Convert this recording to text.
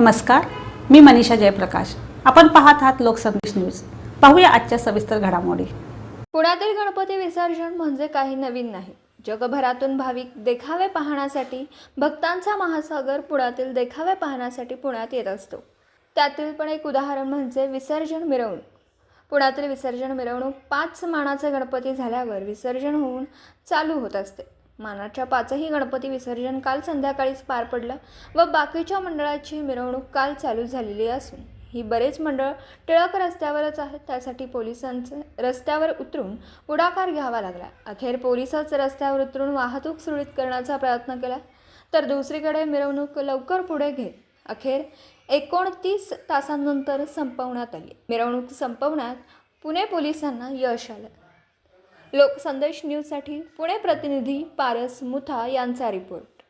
नमस्कार मी मनीषा जयप्रकाश. आपण पाहत आहात लोकसंदेश न्यूज. पाहूया आजच्या सविस्तर घडामोडी. पुण्यातील गणपती विसर्जन म्हणजे काही नवीन नाही. जगभरातून भाविक देखावे पाहण्यासाठी भक्तांचा महासागर पुण्यातील देखावे पाहण्यासाठी पुण्यात येत असतो. त्यातील पण एक उदाहरण म्हणजे विसर्जन मिरवणूक. पुण्यातील विसर्जन मिरवणूक पाच मानाचे गणपती झाल्यावर विसर्जन होऊन चालू होत असते. मानाच्या पाचही गणपती विसर्जन काल संध्याकाळीच पार पडलं व बाकीच्या मंडळाची मिरवणूक काल चालू झालेली असून ही बरेच मंडळ टिळक रस्त्यावरच आहेत. त्यासाठी पोलिसांचं रस्त्यावर उतरून पुढाकार घ्यावा लागला. अखेर पोलिसच रस्त्यावर उतरून वाहतूक सुरळीत करण्याचा प्रयत्न केला. तर दुसरीकडे मिरवणूक लवकर पुढे घेत अखेर एकोणतीस तासांनंतर संपवण्यात आली. मिरवणूक संपवण्यात पुणे पोलिसांना यश आलं. लोकसंदेश न्यूजसाठी पुणे प्रतिनिधी पारस मुथा यांचा रिपोर्ट.